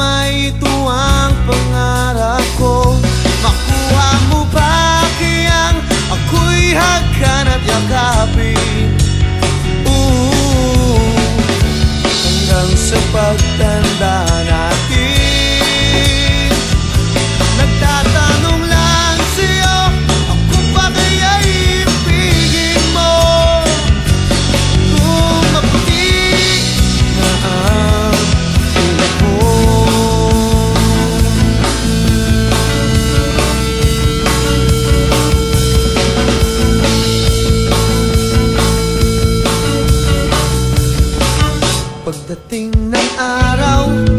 kasama ito ang pangarap ko. Makuha mo ba kayang ako'y pagtan Pagdating ng araw